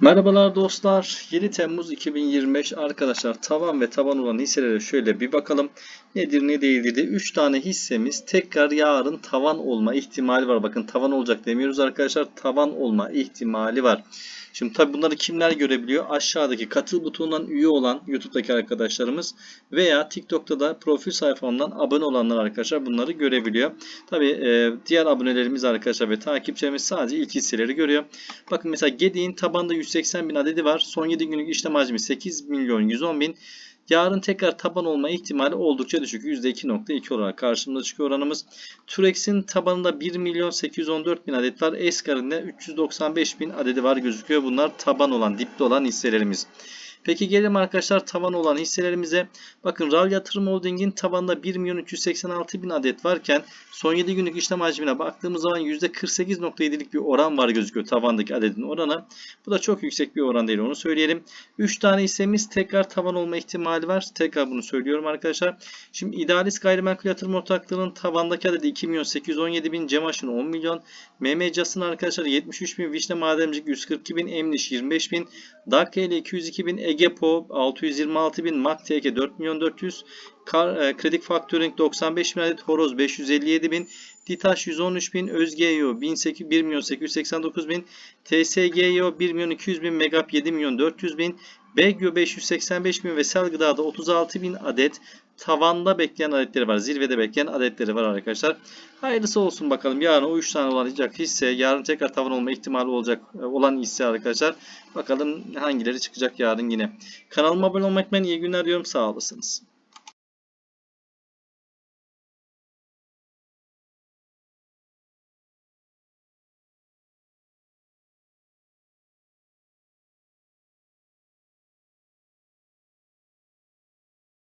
Merhabalar dostlar. 7 Temmuz 2025 arkadaşlar tavan ve taban olan hisselere şöyle bir bakalım. Nedir ne değildir diye 3 tane hissemiz tekrar yarın tavan olma ihtimali var. Bakın tavan olacak demiyoruz arkadaşlar. Tavan olma ihtimali var. Şimdi tabi bunları kimler görebiliyor? Aşağıdaki katıl butonundan üye olan YouTube'daki arkadaşlarımız veya TikTok'ta da profil sayfamdan abone olanlar arkadaşlar bunları görebiliyor. Tabi e, diğer abonelerimiz arkadaşlar ve takipçilerimiz sadece ilk hisseleri görüyor. Bakın mesela Gedi'nin tabanda 180 bin adedi var. Son 7 günlük işlem hacmi 8 milyon 110 bin. Yarın tekrar taban olma ihtimali oldukça düşük. %2.2 olarak karşımıza çıkıyor oranımız. Turex'in tabanında 1 milyon 814 bin adet var. Eskar'ın da 395 bin adedi var gözüküyor. Bunlar taban olan, dipte olan hisselerimiz. Peki gelelim arkadaşlar tavan olan hisselerimize. Bakın RAL Yatırım Holding'in tabanında 1 milyon 386 bin adet varken son 7 günlük işlem hacmine baktığımız zaman %48.7'lik bir oran var gözüküyor tavandaki adedin oranı. Bu da çok yüksek bir oran değil onu söyleyelim. 3 tane hissemiz tekrar tavan olma ihtimali var. Tekrar bunu söylüyorum arkadaşlar. Şimdi İdealist Gayrimenkul Yatırım Ortaklığı'nın tavandaki adedi 2 milyon 817 bin, Cemaş'ın 10 milyon, MM Cas'ın arkadaşlar 73 bin, Vişne Madencik 142 bin, Emniş 25 bin, Dakkele 202 bin, Egepo 626 bin, Makteke 4 milyon 400, Kar, e, Factoring 95 bin adet, Horoz 557 bin, Ditaş 113 bin, Özgeyo 18, 1 milyon 889 bin, TSGO 1 milyon 200 bin, Megap 7 milyon 400 bin, Begyo 585 bin ve Sel Gıda'da 36 bin adet tavanda bekleyen adetleri var. Zirvede bekleyen adetleri var arkadaşlar. Hayırlısı olsun bakalım. Yarın o 3 tane olacak hisse, yarın tekrar tavan olma ihtimali olacak e, olan hisse arkadaşlar. Bakalım hangileri çıkacak yarın yine. Kanalıma abone olmayı unutmayın. İyi günler diyorum. Sağ olasınız.